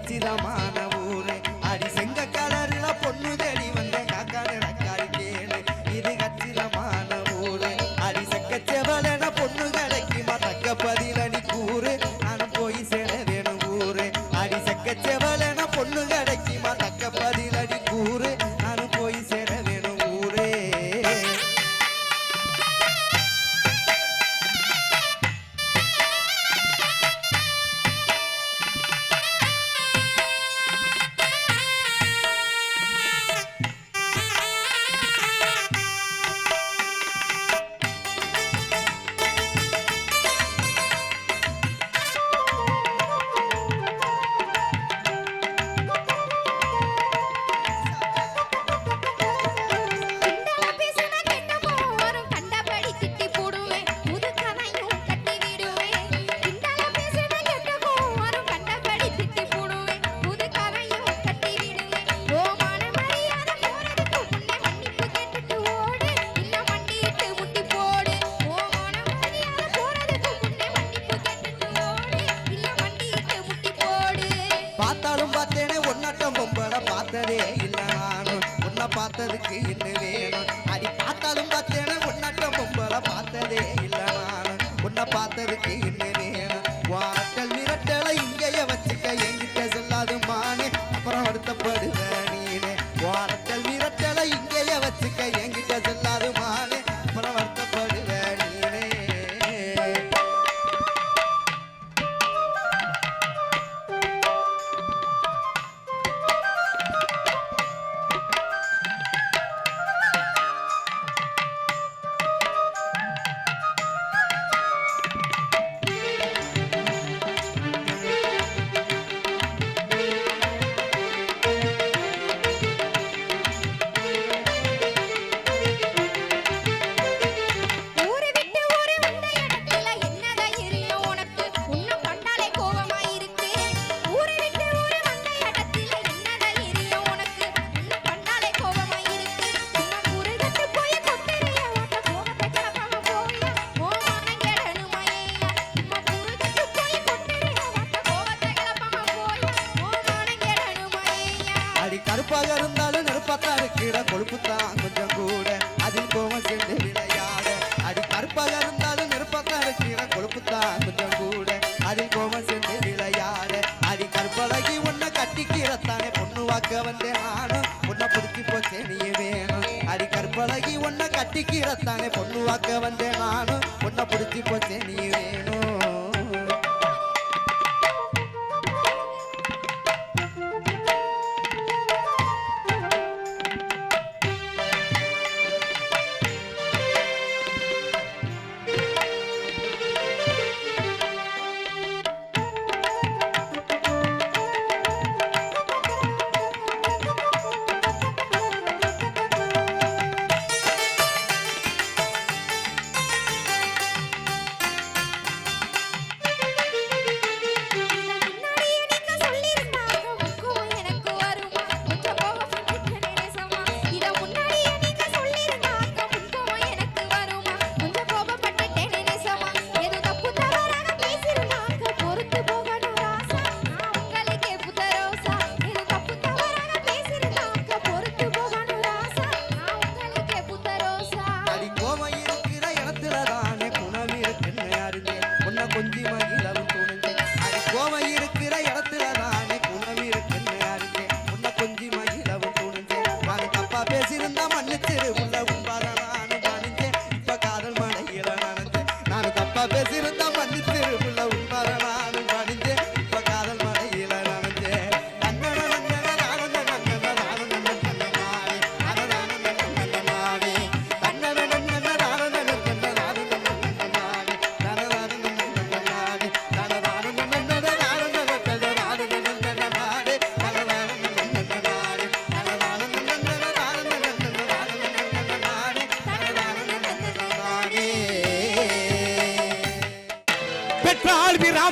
கச்சிதமான கருப்பாக இருந்தாலும் நெருப்பாத்தான் இருக்கிற கொழுப்புத்தான் கொஞ்சம் கூட. அதில் கோவம் சேர்ந்து விளையாட. அடி கருப்பாக இருந்தாலும் நெருப்பாத்தான் இருக்கிற கொழுப்புத்தான் கொஞ்சம் கூட. அதில் கோவம் சேர்ந்து விளையாட. அடி கருப்பழகி உன்னை கட்டிக்கிறத்தானே பொண்ணு வாக்க வந்தேன் நானும். உன்னை பிடிச்சி போச்சே நீ வேணும். அடி கருப்பழகி உன்னை கட்டிக்கிறத்தானே பொண்ணு வாக்க வந்தேன் நானும். உன்னை பிடிச்சி போச்சே நீ வேணும்.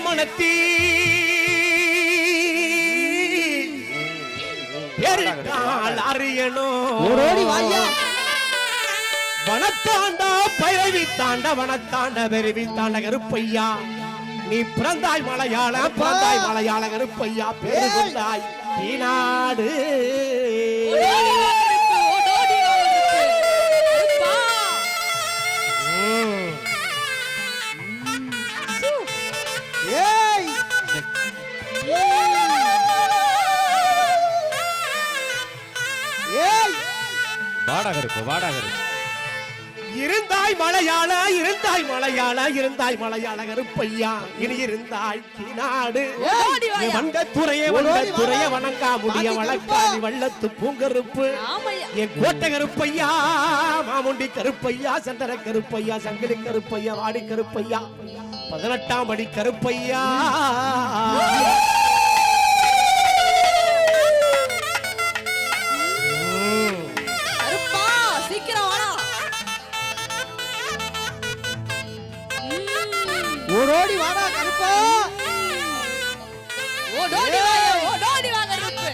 மணத்தி அறியணும் வனத்தாண்டா பைரவி தாண்ட வனத்தாண்ட பெருவி தாண்ட கருப்பையா. நீ பிறந்தாய் மலையாள பிறந்தாய் மலையாள கருப்பையா. பேரு நாடு மலையாள இருந்தாய் மலையாள கருப்பையா இனி இருந்தாய் நாடு. வண்ட துறைய வாடா. துறைய வணங்கா முடிய கருப்பா. வள்ளத்து பூங்கருப்பு. என் கோட்டை கருப்பையா மாமுண்டி கருப்பையா சந்தன கருப்பையா சங்கிலி கருப்பையா வாடி கருப்பையா. பதினெட்டாம் படி கருப்பையா. ஓடோடி வாடா கருப்பா. ஓடோடி வாயா ஓடோடி வா கருப்பு.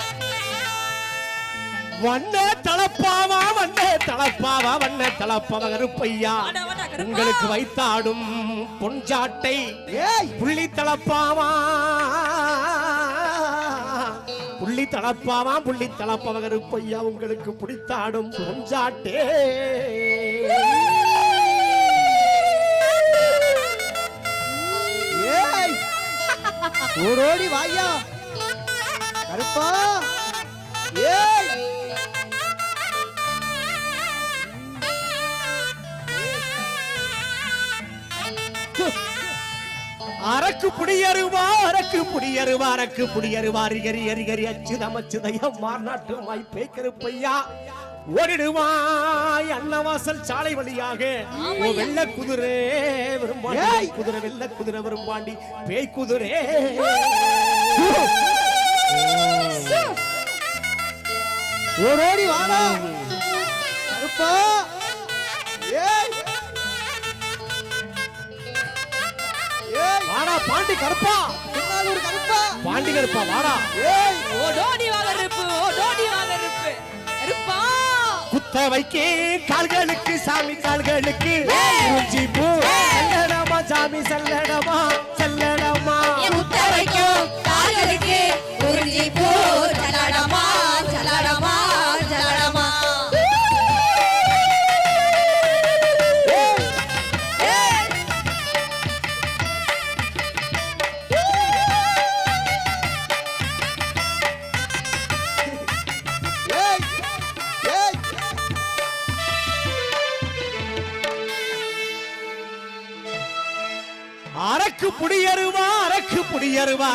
வண்ண தளப்பாவா வண்ண தளப்பாவா வண்ண கருப்பையா. உங்களுக்கு வைத்தாடும் பொன்சாட்டை புள்ளி தளப்பாவா புள்ளி தளப்பாவா புள்ளி தளப்பாவா கருப்பையா உங்களுக்கு பிடித்தாடும் பொன்சாட்டே. ஓடோடி வாயா. கருப்பா. ஏய். அரக்கு புடியருவா அரக்கு புடியருவா அரக்கு புடியருவா அரிகரி அரிகரி அச்சுதம் மாநாட்டு மாய் வாய்ப்பே ஓடிடுவாய் அன்னவாசல் சாலை வழியாக. வெள்ள குதிரை விரும்பாண்டி. குதிரை வெள்ள குதிரை விரும்பாண்டி. பேய் குதிரை. ஓடோடி வாடா. கருப்பா. வாடா பாண்டி கருப்பா. பாண்டி கருப்பா வாடா. ஏய். ஓடோடி வா குத்த வைக்கே கால்களுக்கு சாமி கால்களுக்கு. குறிஞ்சி பூ செல்லடமா சாமி செல்லடமா செல்லடமா. முத்த வைக்கும் கால்களுக்கு குறிஞ்சி பூ சலடமா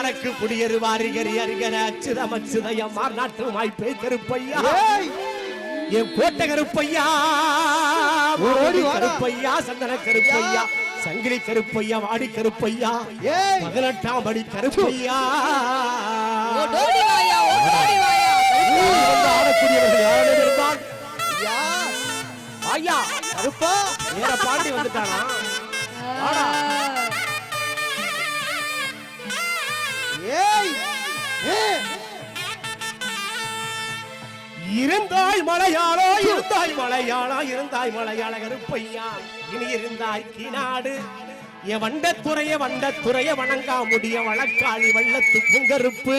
புடியருவா அரக்கு புடியருவா அரிகரி அரிகர அச்சுதம் அச்சுதயம் மார்நாட்டு வாய்ப்பே கருப்பையா ஏய் என் கோட்டை கருப்பையா. கருப்பையா சந்தன கருப்பையா சங்கிலி கருப்பையா வாடி கருப்பையா ஏய் பதினெட்டாம் படி கருப்பையா ஐயா. கருப்பா வேற பாண்டி வந்துட்டானா? இருந்தாய் மலையாளோ இருந்தாய் மலையாளா இருந்தாய் மலையாள கருப்பையா? இனி இருந்தாய் கிநாடு. என் வண்டத்துறைய வண்டத்துறைய வணங்கா முடிய வழக்காளி வள்ளத்து பூங்கருப்பு.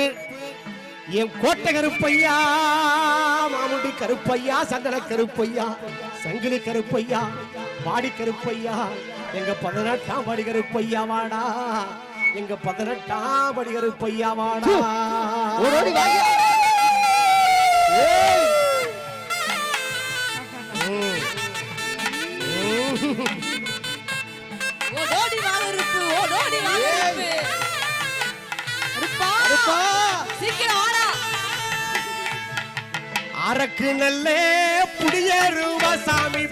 என் கோட்டை கருப்பையா மாமுடி கருப்பையா சந்தன கருப்பையா சங்கிலி கருப்பையா பாடி கருப்பையா எங்க பதினெட்டாம் பாடி கருப்பையா வாடா. எங்க பதினெட்டாம் படி கருப்பையா வாடா ஓடோடி வாயா ஏய். ஓடோடி வா கருப்பு ஓடோடி வா கருப்பு கருப்பா கருப்பா சீக்கிரம் வாடா. அரக்கு நல்லே புடியருவா சாமி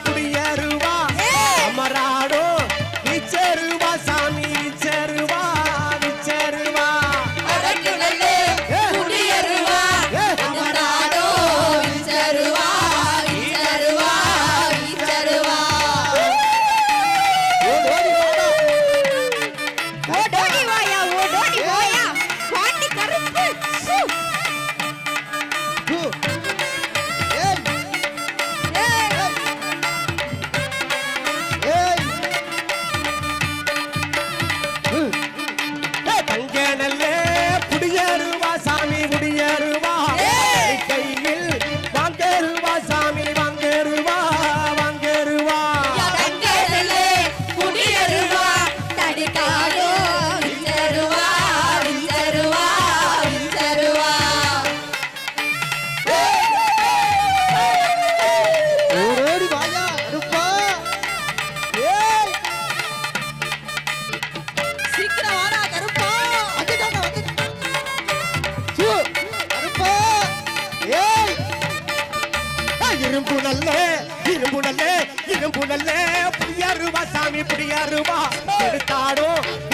evitaram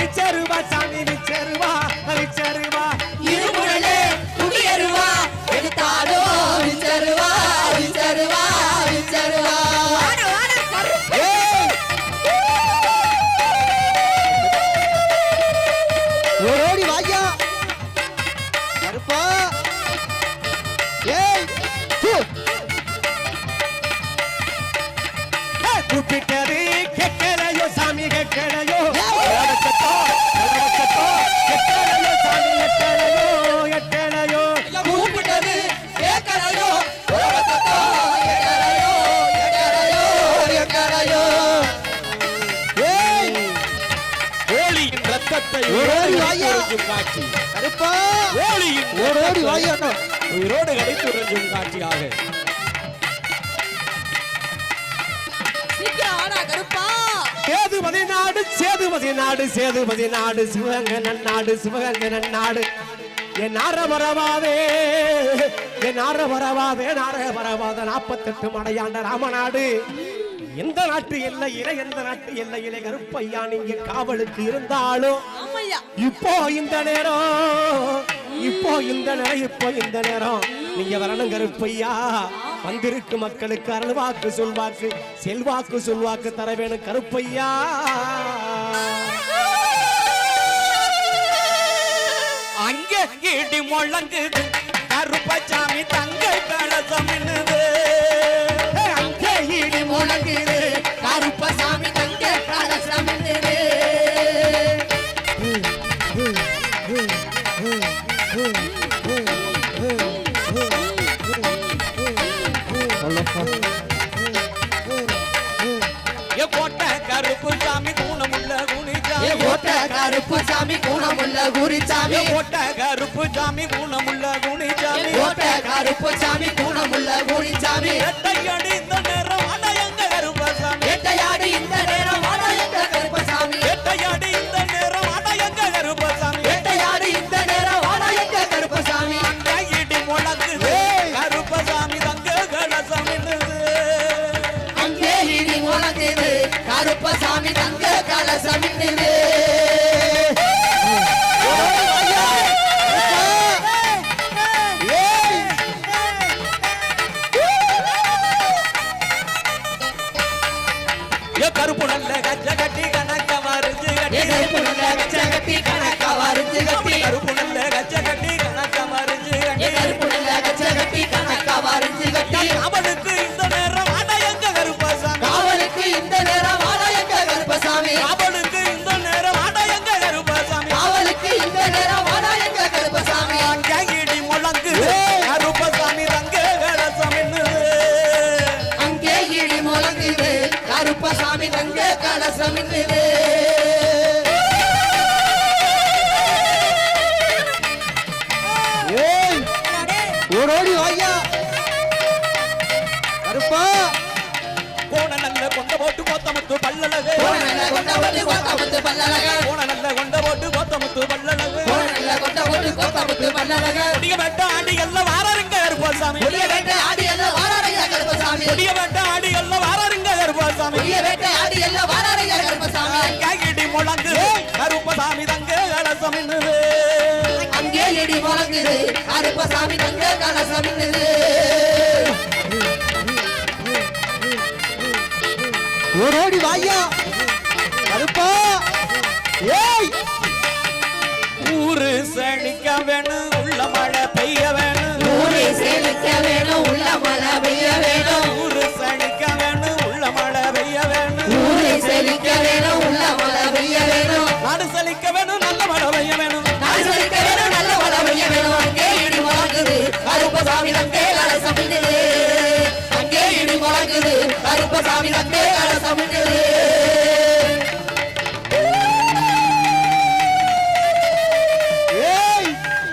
உறிஞ்சும் காட்சி. கருப்பா. உயிரோடு கடித்து உறிஞ்சும் காட்சியாக. சேதுபதி நாடு சேதுபதி நாடு சேதுபதி நாடு சிவகங்கை நன்னாடு சிவகங்கை நன்னாடு. என் நார வரவாதே என் நார வரவாதே நார வரவாத நாற்பத்தெட்டு மடையாண்ட ராமநாடு. எந்த நாட்டு எல்லையில எந்த நாட்டு எல்லையில கருப்பையா நீங்க காவலுக்கு இருந்தாலும் இப்போ இந்த நேரம் இப்போ இந்த நேரம் இப்போ இந்த நேரம். நீங்க வரணும் கருப்பையா. வந்திருக்கு மக்களுக்கு அருள்வாக்கு சொல்வாக்கு செல்வாக்கு சொல்வாக்கு தர வேணும் கருப்பையா. அங்கே இடி முழங்குது. கருப்பசாமி தங்க கலசம் என்னது கருப்பசாமி குணமுள்ள குருசாமி ஏ கோட்டை கருப்பு சாமி கூணமுள்ள குனிச்சாமி ஓட்ட கருப்பசாமி குணமுள்ள குருசாமி எட்டையடி இந்த நேரம் அடையங்க கருப்பசாமி வேட்டையாடி இந்த நேரம் வாழந்த கருப்பசாமி எட்டையடி இந்த நேரம் அடையங்க கருப்பசாமி வேட்டையாடி இந்த நேரம் வாழந்த கருப்பசாமி அங்கே இடி முழங்குது கருப்பசாமி தங்க என்னது அங்கே இடி முழங்குது கருப்பசாமி தங்க கலசம் கலசம் என்னது ஏய் ஓடி வாயா. கருப்பா. கோண நல்ல கொண்ட போட்டு கோத்தமுத்து பல்லழகு. கோணல்ல கொண்ட போட்டு கோத்தமுத்து பல்லழக. கோண நல்ல கொண்ட போட்டு கோத்தமுத்து பல்லழகு. கோணல்ல கொண்ட போட்டு கோத்தமுத்து பல்லழக. கொடிய வெட்ட ஆடி எல்லாம் வாரருங்க கருப்பசாமி. புதிய வேட்டை ஆடி எல்லாம் வாராரையா கருப்பசாமி. கொடிய வெட்ட ஆடி எல்லாம் வாரருங்க கருப்பசாமி. புதிய வேட்டை ஆடி எல்லாம் வாராரையா கருப்பசாமி? இடி முழங்கு. கருப்பசாமி தங்க கலசம் அங்கே இடி முழங்குது கருப்பசாமி தங்க கலசம் என்னது ஓடி வாயா. கருப்பா. ஏய். ஊரு செழிக்க தமிழ் அன்பே கலசமிழே